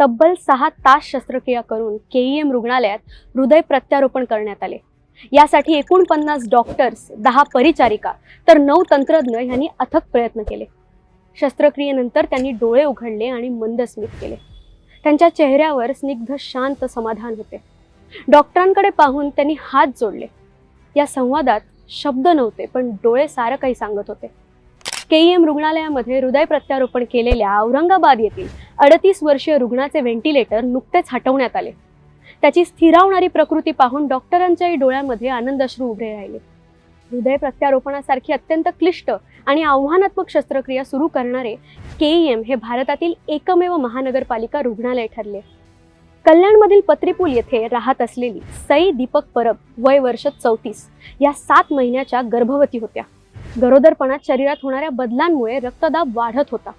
तब्बल सहा तास शस्त्रक्रिया करून केईएम रुग्णालयात हृदय प्रत्यारोपण करण्यात आले. यासाठी एकोणपन्नास डॉक्टर्स दहा परिचारिका तर नऊ तंत्रज्ञ यांनी अथक प्रयत्न केले. शस्त्रक्रियेनंतर त्यांनी डोळे उघडले आणि मंद स्मित केले. त्यांच्या चेहऱ्यावर स्निग्ध शांत समाधान होते. डॉक्टरांकडे पाहून त्यांनी हात जोडले. या संवादात शब्द नव्हते पण डोळे सारं काही सांगत होते. केईएम रुग्णालयामध्ये हृदय प्रत्यारोपण केलेल्या औरंगाबाद येथील अडतीस वर्षीय रुग्णाचे व्हेंटिलेटर नुकतेच हटवण्यात आले. त्याची स्थिरावणारी प्रकृती पाहून डॉक्टरांच्याही डोळ्यामध्ये आनंदश्रू उभे राहिले. हृदय प्रत्यारोपणासारखी अत्यंत क्लिष्ट आणि आव्हानात्मक शस्त्रक्रिया सुरू करणारे केईएम हे भारतातील एकमेव महानगरपालिका रुग्णालय ठरले. कल्याणमधील पत्रीपूल येथे राहत असलेली सई दीपक परब वय वर्ष चौतीस या सात महिन्याच्या गर्भवती होत्या. गरोदरपणात शरीरात होणाऱ्या बदलांमुळे रक्तदाब वाढत होता.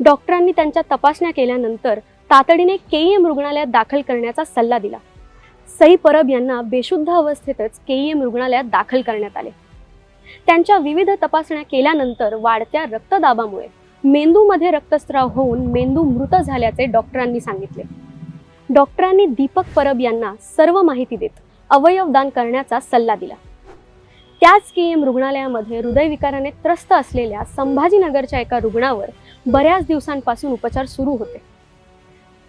डॉक्टरांनी त्यांच्या तपासण्या केल्यानंतर तातडीने केईएम रुग्णालयात दाखल करण्याचा सल्ला दिला. सई परब यांना बेशुद्ध अवस्थेतच केईएम रुग्णालयात दाखल करण्यात आले. त्यांच्या विविध तपासण्या केल्यानंतर वाढत्या रक्तदाबामुळे मेंदूमध्ये रक्तस्राव होऊन मेंदू मृत झाल्याचे डॉक्टरांनी सांगितले. डॉक्टरांनी दीपक परब यांना सर्व माहिती देत अवयव दान करण्याचा सल्ला दिला. त्याच केएम रुग्णालयामध्ये हृदयविकाराने त्रस्त असलेल्या संभाजीनगरच्या एका रुग्णावर बऱ्याच दिवसांपासून उपचार सुरू होते.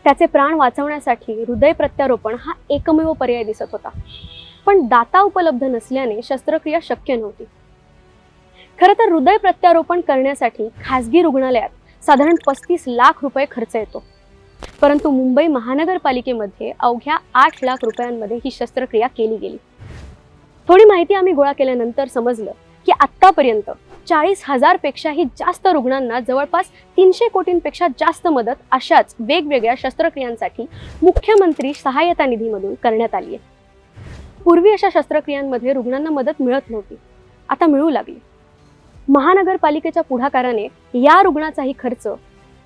त्याचे प्राण वाचवण्यासाठी हृदय प्रत्यारोपण हा एकमेव पर्याय दिसत होता. पण दाता उपलब्ध नसल्याने शस्त्रक्रिया शक्य नव्हती. खरं तर हृदय प्रत्यारोपण करण्यासाठी खासगी रुग्णालयात साधारण पस्तीस लाख रुपये खर्च येतो. परंतु मुंबई महानगरपालिकेमध्ये अवघ्या आठ लाख रुपयांमध्ये ही शस्त्रक्रिया केली गेली. थोडी माहिती आम्ही गोळा केल्यानंतर समजलं की आत्तापर्यंत चाळीस हजार पेक्षाही जास्त रुग्णांना जवळपास तीनशे कोटींपेक्षा जास्त मदत अशाच वेगवेगळ्या शस्त्रक्रियांसाठी मुख्यमंत्री सहाय्यता निधीमधून करण्यात आली आहे. पूर्वी अशा शस्त्रक्रियांमध्ये रुग्णांना मदत मिळत नव्हती. आता मिळू लागली. महानगरपालिकेच्या पुढाकाराने या रुग्णाचाही खर्च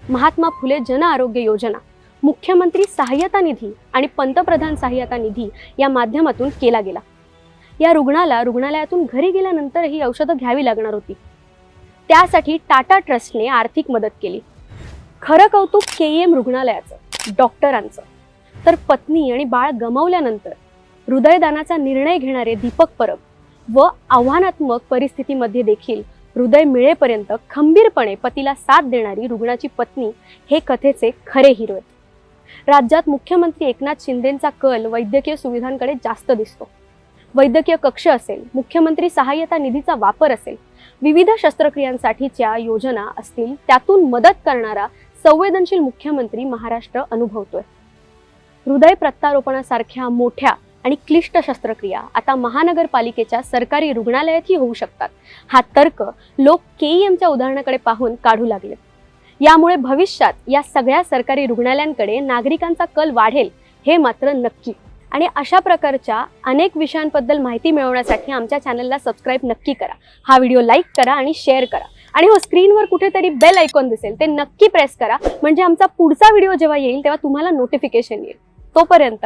महात्मा फुले जन आरोग्य योजना मुख्यमंत्री सहाय्यता निधी आणि पंतप्रधान सहाय्यता निधी या माध्यमातून केला गेला. या रुग्णाला रुग्णालयातून घरी गेल्यानंतर ही औषधं घ्यावी लागणार होती. त्यासाठी टाटा ट्रस्टने आर्थिक मदत केली. खरं कौतुक के एम रुग्णालयाचं डॉक्टरांचं. तर पत्नी आणि बाळ गमावल्यानंतर हृदयदानाचा निर्णय घेणारे दीपक परब व आव्हानात्मक परिस्थितीमध्ये देखील हृदय मिळेपर्यंत खंबीरपणे पतीला साथ देणारी रुग्णाची पत्नी हे कथेचे खरे हिरो आहेत राज्यात मुख्यमंत्री एकनाथ शिंदेंचा कल वैद्यकीय सुविधांकडे जास्त दिसतो. वैद्यकीय कक्ष असेल मुख्यमंत्री सहाय्यता निधीचा वापर असेल विविध शस्त्रक्रियांसाठीच्या योजना असतील त्यातून मदत करणारा संवेदनशील मुख्यमंत्री महाराष्ट्र अनुभवतोय. हृदय प्रत्यारोपणासारख्या मोठ्या आणि क्लिष्ट शस्त्रक्रिया आता महानगरपालिकेच्या सरकारी रुग्णालयातही होऊ शकतात. हा तर्क लोक केईएमच्या उदाहरणाकडे पाहून काढू लागले. यामुळे भविष्यात या सगळ्या सरकारी रुग्णालयांकडे नागरिकांचा कल वाढेल हे मात्र नक्की. आणि अशा प्रकारच्या अनेक विषयांबद्दल माहिती मिळवण्यासाठी आमच्या चॅनलला सबस्क्राईब नक्की करा. हा व्हिडिओ लाईक करा आणि शेअर करा. आणि हो स्क्रीनवर कुठेतरी बेल आयकॉन दिसेल ते नक्की प्रेस करा. म्हणजे आमचा पुढचा व्हिडिओ जेव्हा येईल तेव्हा तुम्हाला नोटिफिकेशन येईल. तोपर्यंत